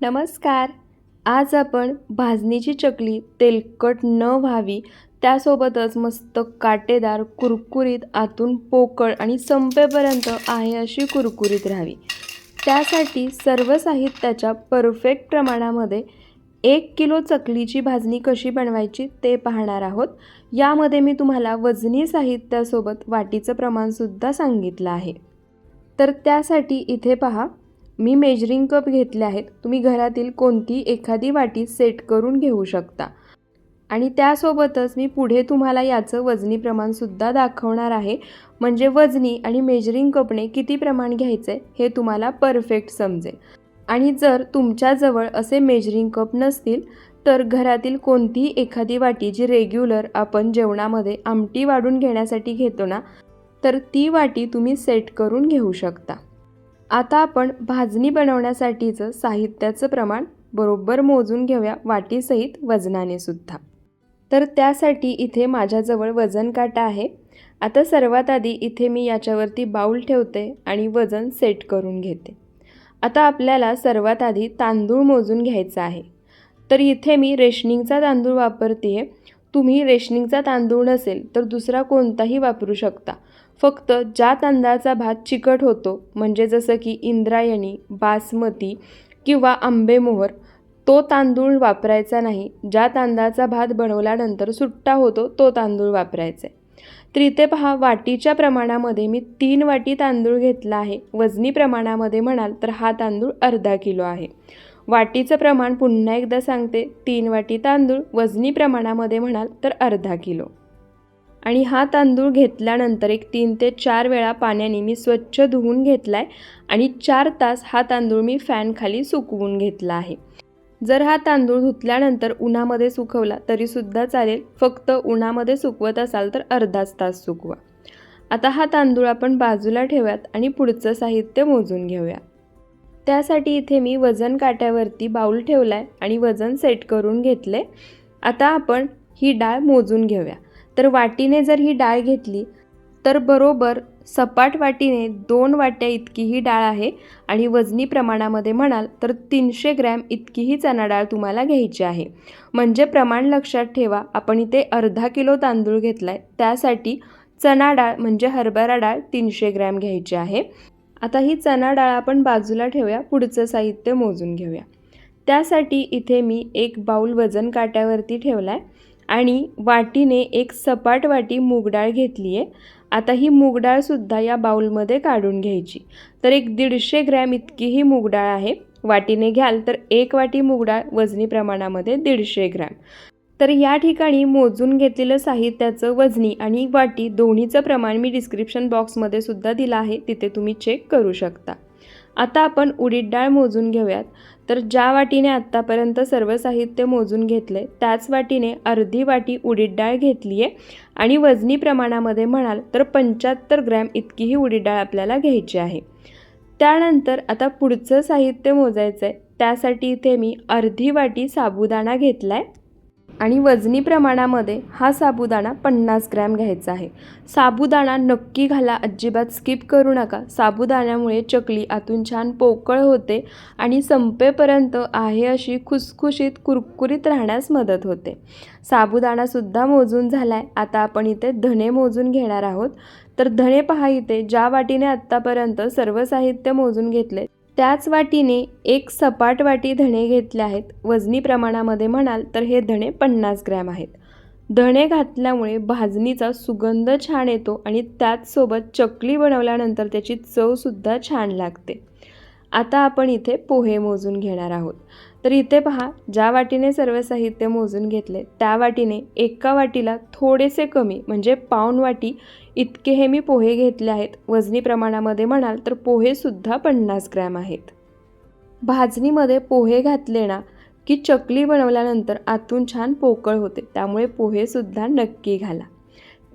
नमस्कार. आज आपण भाजणीची चकली तेलकट न व्हावी त्यासोबतच मस्त काटेदार कुरकुरीत आतून पोकळ आणि संपेपर्यंत आहे अशी कुरकुरीत राहावी. त्यासाठी सर्व साहित्याच्या परफेक्ट प्रमाणामध्ये एक किलो चकलीची भाजणी कशी बनवायची ते पाहणार आहोत. यामध्ये मी तुम्हाला वजनी साहित्यासोबत वाटीचं प्रमाणसुद्धा सांगितलं आहे. तर त्यासाठी इथे पहा मी मेजरिंग कप घेतले आहेत. तुम्ही घरातील कोणती एखादी वाटी सेट करून घेऊ शकता. आणि त्यासोबतच मी पुढे तुम्हाला याचं वजनी प्रमाणसुद्धा दाखवणार आहे. म्हणजे वजनी आणि मेजरिंग कपने किती प्रमाण घ्यायचे हे तुम्हाला परफेक्ट समजेल. आणि जर तुमच्याजवळ असे मेजरिंग कप नसतील तर घरातील कोणतीही एखादी वाटी जी रेग्युलर आपण जेवणामध्ये आमटी वाढून घेण्यासाठी घेतो ना तर ती वाटी तुम्ही सेट करून घेऊ शकता. आता आपण भाजणी बनवण्यासाठीचं साहित्याचं प्रमाण बरोबर मोजून घेऊया वाटीसहित वजनाने सुद्धा. तर त्यासाठी इथे माझ्याजवळ वजन काटा आहे. आता सर्वात आधी इथे मी याच्यावरती बाऊल ठेवते आणि वजन सेट करून घेते. आता आपल्याला सर्वात आधी तांदूळ मोजून घ्यायचा आहे. तर इथे मी रेशनिंगचा तांदूळ वापरते तुम्ही रेशनिंगचा तांदूळ नसेल तर दुसरा कोणताही वापरू शकता. फक्त ज्या तांदळाचा भात चिकट होतो म्हणजे जसं की इंद्रायणी बासमती किंवा आंबेमोहर तो तांदूळ वापरायचा नाही. ज्या तांदळाचा भात बनवल्यानंतर सुट्टा होतो तो तांदूळ वापरायचा. आहे तर इथे पहा वाटीच्या प्रमाणामध्ये मी तीन वाटी तांदूळ घेतला आहे. वजनी प्रमाणामध्ये म्हणाल तर हा तांदूळ अर्धा किलो आहे. वाटीचं प्रमाण पुन्हा एकदा सांगते. तीन वाटी तांदूळ वजनी प्रमाणामध्ये म्हणाल तर अर्धा किलो. आणि हा तांदूळ घेतल्यानंतर एक तीन ते चार वेळा पाण्याने मी स्वच्छ धुवून घेतला आहे आणि चार तास हा तांदूळ मी फॅनखाली सुकवून घेतला आहे. जर हा तांदूळ धुतल्यानंतर उन्हामध्ये सुकवला तरीसुद्धा चालेल. फक्त उन्हामध्ये सुकवत असाल तर अर्धाच तास सुकवा. आता हा तांदूळ आपण बाजूला ठेवूयात आणि पुढचं साहित्य मोजून घेऊया. त्यासाठी इथे मी वजन काट्यावरती बाऊल ठेवला आहे आणि वजन सेट करून घेतले आता आपण ही डाळ मोजून घेऊया. तर वाटीने जर ही डाळ घेतली तर बरोबर सपाट वाटीने दोन वाट्या इतकी ही डाळ आहे आणि वजनी प्रमाणामध्ये म्हणाल तर तीनशे ग्रॅम इतकीही चणा डाळ तुम्हाला घ्यायची आहे. म्हणजे प्रमाण लक्षात ठेवा आपण इथे अर्धा किलो तांदूळ घेतला आहे त्यासाठी चणा डाळ म्हणजे हरभरा डाळ तीनशे ग्रॅम घ्यायची आहे. आता ही चणा डाळ आपण बाजूला ठेवूया पुढचं साहित्य मोजून घेऊया. त्यासाठी इथे मी एक बाऊल वजन काट्यावरती ठेवला आहे आणि वाटीने एक सपाट वाटी मूगडाळ घेतली आहे. आता ही मूगडाळसुद्धा या बाऊलमध्ये काढून घ्यायची. तर एक दीडशे ग्रॅम इतकी ही मूगडाळ आहे. वाटीने घ्याल तर एक वाटी मूगडाळ वजनी प्रमाणामध्ये दीडशे ग्रॅम. तर या ठिकाणी मोजून घेतलेलं साहित्याचं वजनी आणि वाटी दोन्हीचं प्रमाण मी डिस्क्रिप्शन बॉक्समध्ये सुद्धा दिलं आहे. तिथे तुम्ही चेक करू शकता. आता आपण उडीद डाळ मोजून घेऊयात. तर ज्या वाटीने आत्तापर्यंत सर्व साहित्य मोजून घेतले त्याच वाटीने अर्धी वाटी उडीद डाळ घेतली आहे आणि वजनी प्रमाणामध्ये म्हणाल तर पंच्याहत्तर ग्रॅम इतकी ही उडीद डाळ आपल्याला घ्यायची आहे. त्यानंतर आता पुढचं साहित्य मोजायचं आहे त्यासाठी इथे मी अर्धी वाटी साबुदाणा घेतला आहे आणि वजनी प्रमाणामध्ये हा साबुदाणा पन्नास ग्रॅम घ्यायचा आहे. साबुदाणा नक्की घाला अजिबात स्किप करू नका. साबुदाण्यामुळे चकली आतून छान पोकळ होते आणि संपेपर्यंत आहे अशी खुसखुशीत कुरकुरीत राहण्यास मदत होते. साबुदाणासुद्धा मोजून झाला आहे आता आपण इथे धणे मोजून घेणार आहोत. तर धणे पहा इथे ज्या वाटीने आत्तापर्यंत सर्व साहित्य मोजून घेतले त्याच वाटीने एक सपाट वाटी धणे घेतले आहेत. वजनी प्रमाणामध्ये म्हणाल तर हे धणे पन्नास ग्रॅम आहेत. धणे घातल्यामुळे भाजणीचा सुगंध छान येतो आणि त्याचसोबत चकली बनवल्यानंतर त्याची चवसुद्धा छान लागते. आता आपण इथे पोहे मोजून घेणार आहोत. तर इथे पहा ज्या वाटीने सर्व साहित्य मोजून घेतले त्या वाटीने एका वाटीला थोडेसे कमी म्हणजे पाऊण वाटी इतके हे मी पोहे घेतले आहेत. वजनी प्रमाणामध्ये म्हणाल तर पोहेसुद्धा पन्नास ग्रॅम आहेत. भाजणीमध्ये पोहे घातले ना की चकली बनवल्यानंतर आतून छान पोकळ होते. त्यामुळे पोहेसुद्धा नक्की घाला.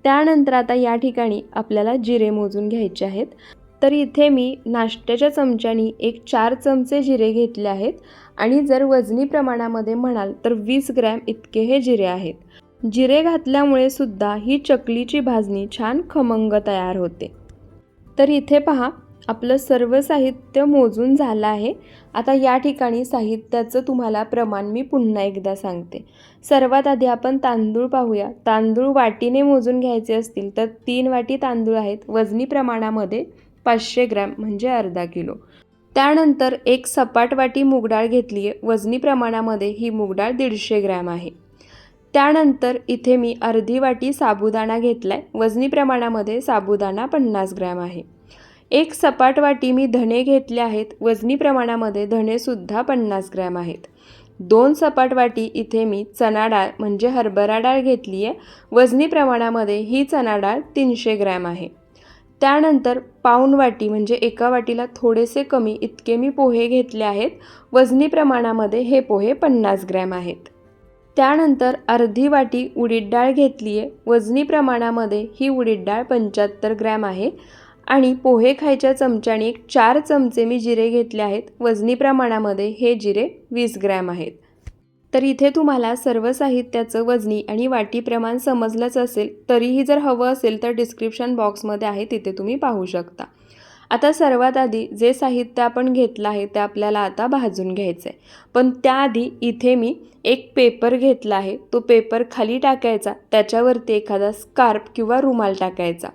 त्यानंतर आता या ठिकाणी आपल्याला जिरे मोजून घ्यायचे आहेत. तर इथे मी नाश्त्याच्या चमच्यानी एक चार चमचे जिरे घेतले आहेत. आणि जर वजनी प्रमाणामध्ये म्हणाल तर वीस ग्रॅम इतके हे जिरे आहेत. जिरे घातल्यामुळे सुद्धा ही चकलीची भाजणी छान खमंग तयार होते. तर इथे पहा आपलं सर्व साहित्य मोजून झालं आहे. आता या ठिकाणी साहित्याचं तुम्हाला प्रमाण मी पुन्हा एकदा सांगते. सर्वात आधी आपण तांदूळ पाहूया. तांदूळ वाटीने मोजून घ्यायचे असतील तर तीन वाटी तांदूळ आहेत. वजनी प्रमाणामध्ये पाचशे ग्रॅम म्हणजे अर्धा किलो. त्यानंतर एक सपाट वाटी मूगडाळ घेतली आहे वजनी प्रमाणामध्ये ही मूगडाळ दीडशे ग्रॅम आहे. त्यानंतर इथे मी अर्धी वाटी साबुदाणा घेतला आहे वजनी प्रमाणामध्ये साबुदाणा पन्नास ग्रॅम आहे. एक सपाट वाटी मी धणे घेतले आहेत. वजनी प्रमाणामध्ये धणेसुद्धा पन्नास ग्रॅम आहेत. दोन सपाट वाटी इथे मी चणा डाळ म्हणजे हरभरा डाळ घेतली आहे वजनी प्रमाणामध्ये ही चणा डाळ तीनशे ग्रॅम आहे. त्यानंतर पाऊण वाटी म्हणजे एका वाटीला थोडेसे कमी इतके मी पोहे घेतले आहेत. वजनी प्रमाणामध्ये हे पोहे पन्नास ग्रॅम आहेत. त्यानंतर अर्धी वाटी उडीद डाळ घेतली आहे वजनी प्रमाणामध्ये ही उडीद डाळ पंच्याहत्तर ग्रॅम आहे. आणि पोहे खायच्या चमच्याने एक चार चमचे मी जिरे घेतले आहेत. वजनी प्रमाणामध्ये हे जिरे वीस ग्रॅम आहेत. तर इथे तुम्हाला सर्व साहित्याचं वजनी आणि वाटी प्रमाण समजलंच असेल. तरीही जर हवं असेल तर डिस्क्रिप्शन बॉक्समध्ये आहे तिथे तुम्ही पाहू शकता. आता सर्वात आधी जे साहित्य आपण घेतलं आहे ते आपल्याला आता भाजून घ्यायचं आहे. पण त्याआधी इथे मी एक पेपर घेतला आहे. तो पेपर खाली टाकायचा. त्याच्यावरती एखादा स्कार्प किंवा रुमाल टाकायचा.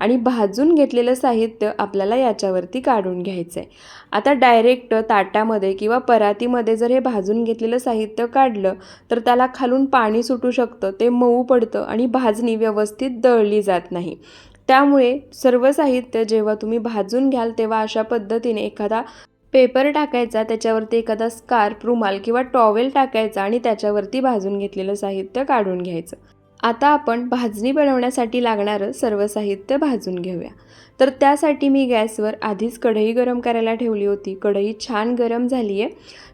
आणि भाजून घेतलेलं साहित्य आपल्याला याच्यावरती काढून घ्यायचं आहे. आता डायरेक्ट ताटामध्ये किंवा परातीमध्ये जर हे भाजून घेतलेलं साहित्य काढलं तर त्याला खालून पाणी सुटू शकतं. ते मऊ पडतं आणि भाजणी व्यवस्थित दळली जात नाही. त्यामुळे सर्व साहित्य जेव्हा तुम्ही भाजून घ्याल तेव्हा अशा पद्धतीने एखादा पेपर टाकायचा त्याच्यावरती एखादा स्कार्फ रुमाल किंवा टॉवेल टाकायचा आणि त्याच्यावरती भाजून घेतलेलं साहित्य काढून घ्यायचं. आता आपण भाजणी बनवण्यासाठी लागणारं सर्व साहित्य भाजून घेऊया. तर त्यासाठी मी गॅसवर आधीच कढई गरम करायला ठेवली होती. कढई छान गरम झाली आहे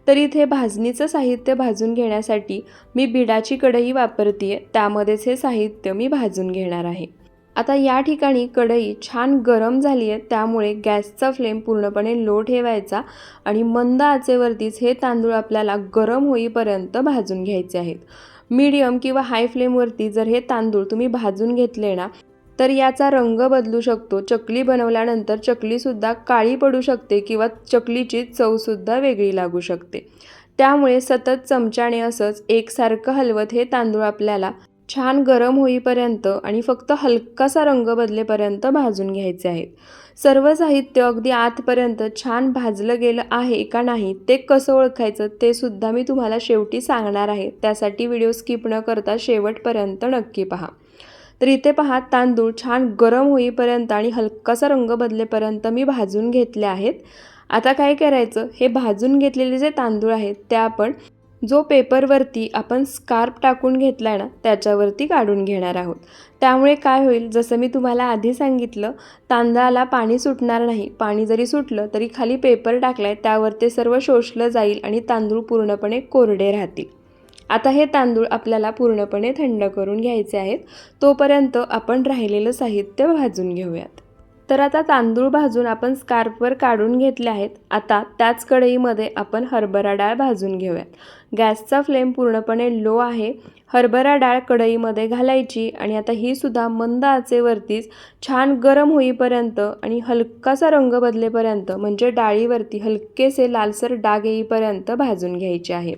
तर इथे भाजणीचं साहित्य भाजून घेण्यासाठी मी बिडाची कढई वापरते आहे त्यामध्येच हे साहित्य मी भाजून घेणार आहे. आता या ठिकाणी कढई छान गरम झाली आहे त्यामुळे गॅसचा फ्लेम पूर्णपणे लो ठेवायचा आणि मंद आचेवरतीच हे तांदूळ आपल्याला गरम होईपर्यंत भाजून घ्यायचे आहेत. मीडियम किंवा हाय फ्लेमवरती जर हे तांदूळ तुम्ही भाजून घेतले ना तर याचा रंग बदलू शकतो. चकली बनवल्यानंतर चकलीसुद्धा काळी पडू शकते किंवा चकलीची चवसुद्धा वेगळी लागू शकते. त्यामुळे सतत चमच्याने असंच एकसारखं हलवत हे तांदूळ आपल्याला छान गरम होईपर्यंत आणि फक्त हलकासा रंग बदलेपर्यंत भाजून घ्यायचे आहेत. सर्व साहित्य अगदी आतपर्यंत छान भाजलं गेलं आहे का नाही ते कसं ओळखायचं ते सुद्धा मी तुम्हाला शेवटी सांगणार आहे. त्यासाठी व्हिडिओ स्किप न करता शेवटपर्यंत नक्की पहा. तर इथे पहा तांदूळ छान गरम होईपर्यंत आणि हलकासा रंग बदलेपर्यंत मी भाजून घेतले आहेत. आता काय करायचं हे भाजून घेतलेले जे तांदूळ आहेत ते आपण जो पेपरवरती आपण स्कार्प टाकून घेतला आहे ना त्याच्यावरती काढून घेणार आहोत. त्यामुळे काय होईल जसं मी तुम्हाला आधी सांगितलं तांदळाला पाणी सुटणार नाही. पाणी जरी सुटलं तरी खाली पेपर टाकला आहे त्यावर ते सर्व शोषलं जाईल आणि तांदूळ पूर्णपणे कोरडे राहतील. आता हे तांदूळ आपल्याला पूर्णपणे थंड करून घ्यायचे आहेत. तोपर्यंत आपण राहिलेलं साहित्य भाजून घेऊयात. तर आता तांदूळ भाजून आपण स्कार्फवर काढून घेतले आहेत. आता त्याच कढईमध्ये आपण हरभरा डाळ भाजून घेऊयात. गॅसचा फ्लेम पूर्णपणे लो आहे. हरभरा डाळ कढईमध्ये घालायची आणि आता ही सुद्धा मंद आचेवरतीच छान गरम होईपर्यंत आणि हलकासा रंग बदलेपर्यंत म्हणजे डाळीवरती हलकेसे लालसर डाग येईपर्यंत भाजून घ्यायचे आहे.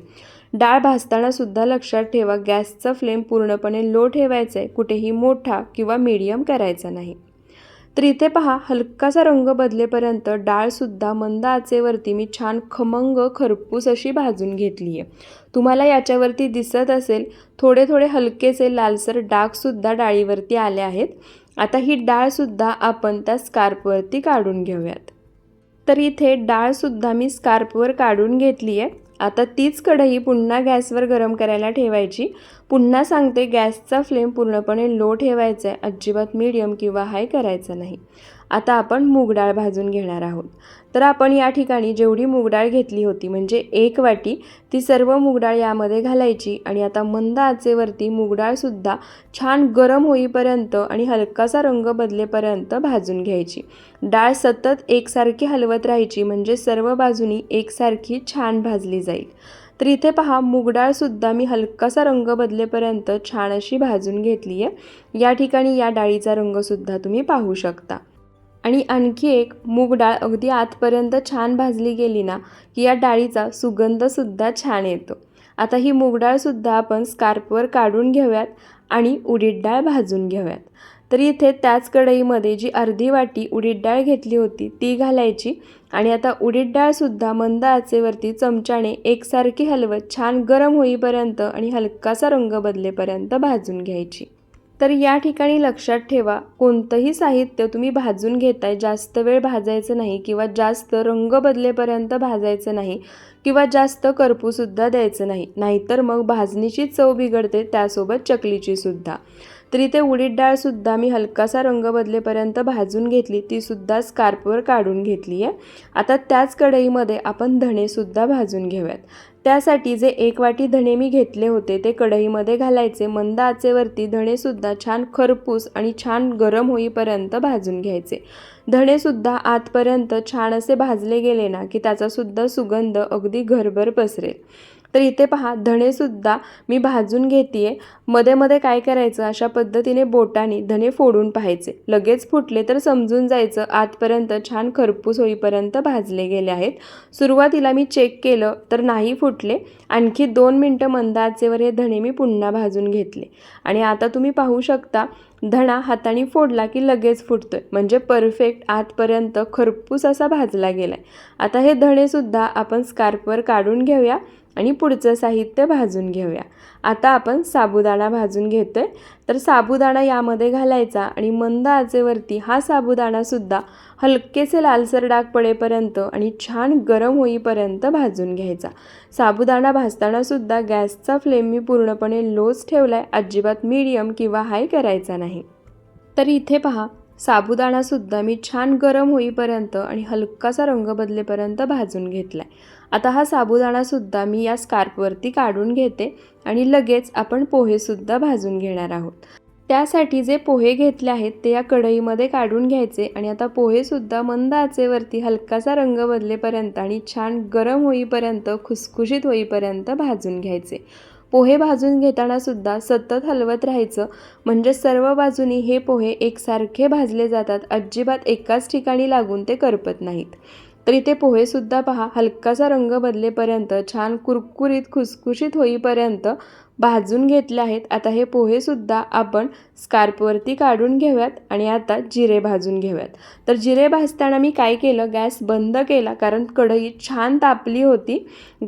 डाळ भाजताना सुद्धा लक्षात ठेवा गॅसचा फ्लेम पूर्णपणे लो ठेवायचा आहे कुठेही मोठा किंवा मीडियम करायचा नाही. तर इथे पहा हलकासा रंग बदलेपर्यंत डाळसुद्धा मंद आचेवरती मी छान खमंग खरपूस अशी भाजून घेतली आहे तुम्हाला याच्यावरती दिसत असेल थोडे थोडे हलकेसे लालसर डागसुद्धा डाळीवरती आले आहेत. आता ही डाळसुद्धा आपण त्या स्कार्पवरती काढून घेऊयात. तर इथे डाळसुद्धा मी स्कार्पवर काढून घेतली आहे आता तीच कढई पुन्हा गॅसवर गरम करायला ठेवायची. पुन्हा सांगते गॅसचा फ्लेम पूर्णपणे लो ठेवायचा आहे अजिबात मीडियम किंवा हाय करायचा नाही. आता आपण मूगडाळ भाजून घेणार आहोत. तर आपण या ठिकाणी जेवढी मूगडाळ घेतली होती म्हणजे एक वाटी ती सर्व मुगडाळ यामध्ये घालायची आणि आता मंद आचेवरती मूगडाळसुद्धा छान गरम होईपर्यंत आणि हलकासा रंग बदलेपर्यंत भाजून घ्यायची. डाळ सतत एकसारखी हलवत राहायची म्हणजे सर्व बाजूनी एकसारखी छान भाजली जाईल. तर इथे पहा मूगडाळसुद्धा मी हलकासा रंग बदलेपर्यंत छान अशी भाजून घेतली आहे या ठिकाणी या डाळीचा रंगसुद्धा तुम्ही पाहू शकता. आणि आणखी एक मूग डाळ अगदी आतपर्यंत छान भाजली गेली ना की या डाळीचा सुगंधसुद्धा छान येतो. आता ही मूग डाळसुद्धा आपण स्कार्पवर काढून घेऊयात आणि उडीद डाळ भाजून घेऊयात. तर इथे त्याच कढईमध्ये जी अर्धी वाटी उडीद डाळ घेतली होती ती घालायची आणि आता उडीद डाळसुद्धा मंद आचेवरती चमच्याने एकसारखी हलवत छान गरम होईपर्यंत आणि हलकासा रंग बदलेपर्यंत भाजून घ्यायची. तर या ठिकाणी लक्षात ठेवा कोणतंही साहित्य तुम्ही भाजून घेताय जास्त वेळ भाजायचं नाही किंवा जास्त रंग बदलेपर्यंत भाजायचं नाही किंवा जास्त करपूसुद्धा द्यायचं नाही. नाहीतर मग भाजणीची चव बिघडते त्यासोबत चकलीची सुद्धा तर इथे उडीद डाळसुद्धा मी हलकासा रंग बदलेपर्यंत भाजून घेतली. तीसुद्धा स्कार्पवर काढून घेतली आहे आता त्याच कढईमध्ये आपण धणेसुद्धा भाजून घेऊयात. त्यासाठी जे एक वाटी धणे मी घेतले होते ते कढईमध्ये घालायचे. मंद आचेवरती धणेसुद्धा छान खरपूस आणि छान गरम होईपर्यंत भाजून घ्यायचे. धणेसुद्धा आतपर्यंत छान असे भाजले गेले ना की त्याचासुद्धा सुगंध अगदी घरभर पसरेल. तर इथे पहा धणेसुद्धा मी भाजून घेते आहे मध्ये मध्ये काय करायचं? अशा पद्धतीने बोटाने धणे फोडून पाहायचे. लगेच फुटले तर समजून जायचं. आतपर्यंत छान खरपूस होईपर्यंत भाजले गेले आहेत. सुरुवातीला मी चेक केलं तर नाही फुटले. आणखी दोन मिनटं मंद आचेवर हे धणे मी पुन्हा भाजून घेतले. आणि आता तुम्ही पाहू शकता धणा हाताने फोडला की लगेच फुटतोय. म्हणजे परफेक्ट आतपर्यंत खरपूस असा भाजला गेला आहे आता हे धणेसुद्धा आपण स्कार्पवर काढून घेऊया. आणि पुढचं साहित्य भाजून घेऊया. आता आपण साबुदाणा भाजून घेतो आहे तर साबुदाणा यामध्ये घालायचा आणि मंद आचेवरती हा साबुदाणासुद्धा हलकेसे लालसर डाग पडेपर्यंत आणि छान गरम होईपर्यंत भाजून घ्यायचा. साबुदाणा भाजतानासुद्धा गॅसचा फ्लेम मी पूर्णपणे लोच ठेवला आहे अजिबात मीडियम किंवा हाय करायचा नाही. तर इथे पहा साबुदाणासुद्धा मी छान गरम होईपर्यंत आणि हलकासा रंग बदलेपर्यंत भाजून घेतला आहे आता हा साबुदाणासुद्धा मी या स्कार्पवरती काढून घेते आणि लगेच आपण पोहेसुद्धा भाजून घेणार आहोत. त्यासाठी जे पोहे घेतले आहेत ते या कढईमध्ये काढून घ्यायचे आणि आता पोहेसुद्धा मंद आचेवरती हलकासा रंग बदलेपर्यंत आणि छान गरम होईपर्यंत खुसखुशीत होईपर्यंत भाजून घ्यायचे. पोहे भाजून घेताना सुद्धा सतत हलवत राहायचं. म्हणजे सर्व बाजूनी हे पोहे एकसारखे भाजले जातात. अजिबात एकाच ठिकाणी लागून ते करपत नाहीत. तर इथे पोहेसुद्धा पहा हलकासा रंग बदलेपर्यंत छान कुरकुरीत खुसखुशीत होईपर्यंत भाजून घेतले आहेत. आता हे पोहेसुद्धा आपण स्कार्पवरती काढून घेऊयात आणि आता जिरे भाजून घेऊयात. तर जिरे भाजताना मी काय केलं? गॅस बंद केला कारण कढई छान तापली होती.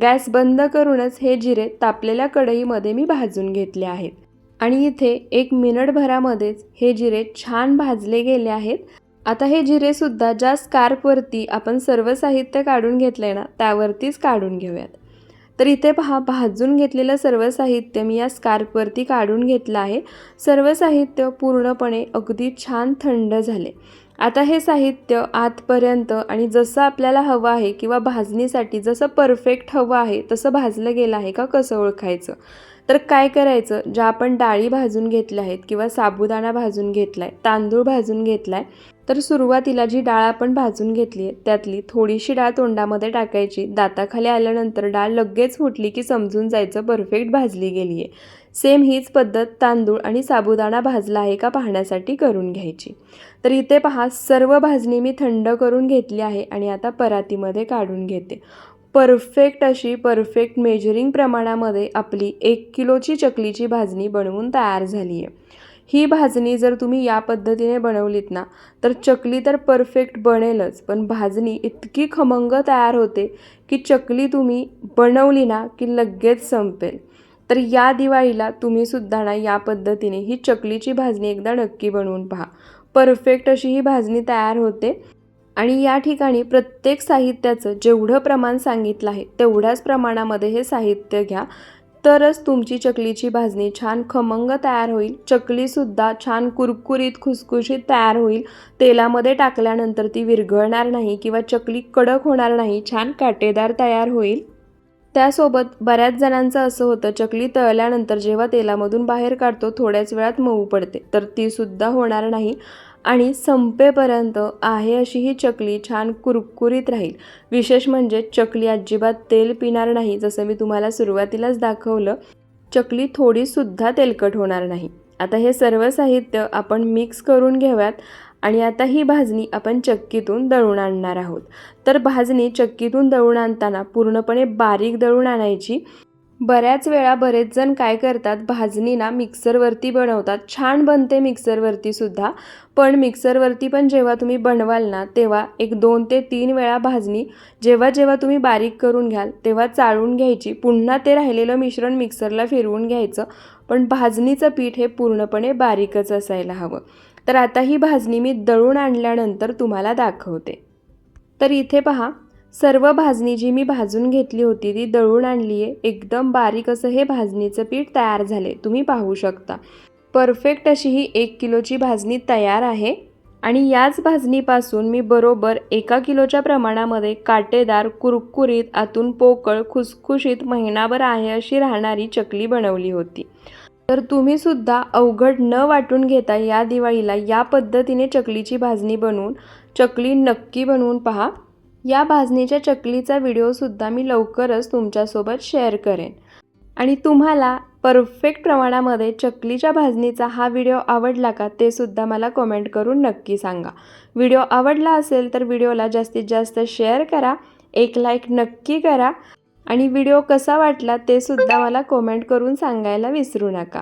गॅस बंद करूनच हे जिरे तापलेल्या कढईमध्ये मी भाजून घेतले आहेत. आणि इथे एक मिनिटभरामध्येच हे जिरे छान भाजले गेले आहेत. आता हे जिरेसुद्धा ज्या स्कार्पवरती आपण सर्व साहित्य काढून घेतलं आहे ना त्यावरतीच काढून घेऊयात. तर इथे पहा भाजून घेतलेलं सर्व साहित्य मी या स्कार्पवरती काढून घेतलं आहे. सर्व साहित्य पूर्णपणे अगदी छान थंड झाले. आता हे साहित्य आतपर्यंत आणि जसं आपल्याला हवं आहे किंवा भाजणीसाठी जसं परफेक्ट हवं आहे तसं भाजलं गेलं आहे का कसं ओळखायचं? तर काय करायचं? ज्या आपण डाळी भाजून घेतल्या आहेत किंवा साबुदाणा भाजून घेतला आहे तांदूळ भाजून घेतला आहे तर सुरुवातीला जी डाळ आपण भाजून घेतली आहे त्यातली थोडीशी डाळ तोंडामध्ये टाकायची. दाताखाली आल्यानंतर डाळ लगेच फुटली की समजून जायचं परफेक्ट भाजली गेली आहे. सेम हीच पद्धत तांदूळ आणि साबुदाणा भाजला आहे का पाहण्यासाठी करून घ्यायची. तर इथे पहा सर्व भाजणी मी थंड करून घेतली आहे आणि आता परातीमध्ये काढून घेते. परफेक्ट अशी परफेक्ट मेजरिंग प्रमाणामध्ये आपली एक किलोची चकलीची भाजणी बनवून तयार झाली आहे. ही भाजणी जर तुम्ही या पद्धतीने बनवलीत ना तर चकली तर परफेक्ट बनेलच. पण भाजणी इतकी खमंग तयार होते की चकली तुम्ही बनवली ना की लगेच संपेल. तर या दिवाळीला तुम्हीसुद्धा ना या पद्धतीने ही चकलीची भाजणी एकदा नक्की बनवून पहा. परफेक्ट अशी ही भाजणी तयार होते. आणि या ठिकाणी प्रत्येक साहित्याचं जेवढं प्रमाण सांगितलं आहे तेवढ्याच प्रमाणामध्ये हे साहित्य घ्या. तरच तुमची चकलीची भाजणी छान खमंग तयार होईल. चकलीसुद्धा छान कुरकुरीत खुसखुशीत तयार होईल. तेलामध्ये टाकल्यानंतर ती विरघळणार नाही किंवा चकली कडक होणार नाही छान काटेदार तयार होईल. त्यासोबत बऱ्याच जणांचं असं होतं चकली तळल्यानंतर जेव्हा तेलामधून बाहेर काढतो थोड्याच वेळात मऊ पडते. तर तीसुद्धा होणार नाही. आणि संपेपर्यंत आहे अशी ही चकली छान कुरकुरीत राहील. विशेष म्हणजे चकली अजिबात तेल पिणार नाही जसं मी तुम्हाला सुरुवातीलाच दाखवलं. चकली थोडीसुद्धा तेलकट होणार नाही. आता हे सर्व साहित्य आपण मिक्स करून घेऊयात आणि आता ही भाजणी आपण चक्कीतून दळून आणणार आहोत. तर भाजणी चक्कीतून दळून आणताना पूर्णपणे बारीक दळून आणायची. बऱ्याच वेळा बरेच जण काय करतात भाजणी ना मिक्सरवरती बनवतात. छान बनते मिक्सरवरती सुद्धा. पण मिक्सरवरती पण जेव्हा तुम्ही बनवाल ना तेव्हा एक दोन ते तीन वेळा भाजणी जेव्हा जेव्हा तुम्ही बारीक करून घ्याल तेव्हा चाळून घ्यायची. पुन्हा ते राहिलेलं मिश्रण मिक्सरला फिरवून घ्यायचं. पण भाजणीचं पीठ हे पूर्णपणे बारीकच असायला हवं. तर आता ही भाजणी मी दळून आणल्यानंतर तुम्हाला दाखवते. तर इथे पहा सर्व भाजणी जी मी भाजून घेतली होती ती दळून आणली आहे एकदम बारीक असं हे भाजणीचं पीठ तयार झाले. तुम्ही पाहू शकता. परफेक्ट अशी ही एक किलोची भाजणी तयार आहे. आणि याच भाजणीपासून मी बरोबर एका किलोच्या प्रमाणामध्ये काटेदार कुरकुरीत आतून पोकळ खुसखुशीत महिनाभर आहे अशी राहणारी चकली बनवली होती. तर तुम्ही सुद्धा अवघड न वाटून घेता या दिवाळीला या पद्धतीने चकलीची भाजणी बनवून चकली नक्की बनवून पहा. या भाजणीच्या चकलीचा व्हिडिओसुद्धा मी लवकरच तुमच्यासोबत शेअर करेन. आणि तुम्हाला परफेक्ट प्रमाणामध्ये चकलीच्या भाजणीचा हा व्हिडिओ आवडला का ते सुद्धा मला कमेंट करून नक्की सांगा. व्हिडिओ आवडला असेल तर व्हिडिओला जास्तीत जास्त शेअर करा एक लाईक नक्की करा आणि व्हिडिओ कसा वाटला ते सुद्धा मला कमेंट करून सांगायला विसरू नका.